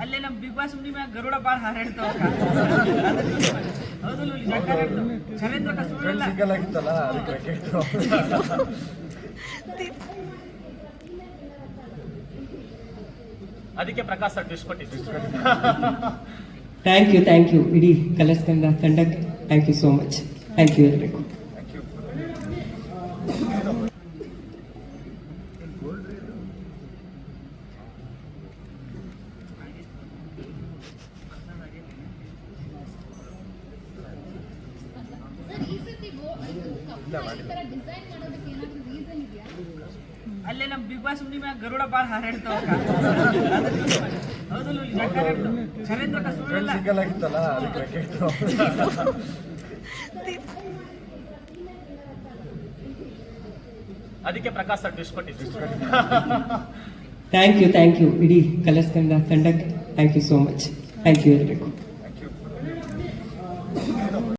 ಅಲ್ಲೇ ನಮ್ಮ big boss ಮುಂದಿ ಮ್ಯಾಗ ಗರುಡ ಬಾಳ ಹಾರಾಡ್ತಾವ ಹೌದು ಚರೇಂದ್ರ ಸುಳ್ಳಿಲ್ಲ ಸಿಂಗಲ್ ಆಗಿತ್ತಲ್ಲ ಅದಕ್ಕೆ ಪ್ರಕಾಶ್ ಸರ್ ಟ್ವಿಸ್ಟ್ ಕೊಟ್ಟಿದ್ದು ಥ್ಯಾಂಕ್ ಯು ಥ್ಯಾಂಕ್ ಯು ಇಡೀ ಕಲರ್ಸ್ ಕನ್ನಡ ತಂಡಕ್ಕೆ thank you so much thank you ಎಲ್ರಿಗೂ. ಅಲ್ಲೇ ನಮ್ಮ ಬಿಗ್ ಬಾಸ್ ಹುಣ್ಣಿಮೆ ಗರುಡ ಬಾಳ ಹಾರಾಡ್ತಾವ ಅದಕ್ಕೆ ಪ್ರಕಾಶ್ ಸರ್ ಟ್ವಿಸ್ಟ್ ಕೊಟ್ಟಿದ್ದು ಥ್ಯಾಂಕ್ ಯು ಥ್ಯಾಂಕ್ ಯು ಇಡೀ ಕಲರ್ಸ್ ತಂಡ ತಂಡಕ್ಕೆ thank you so much thank you ಎಲ್ರಿಗೂ.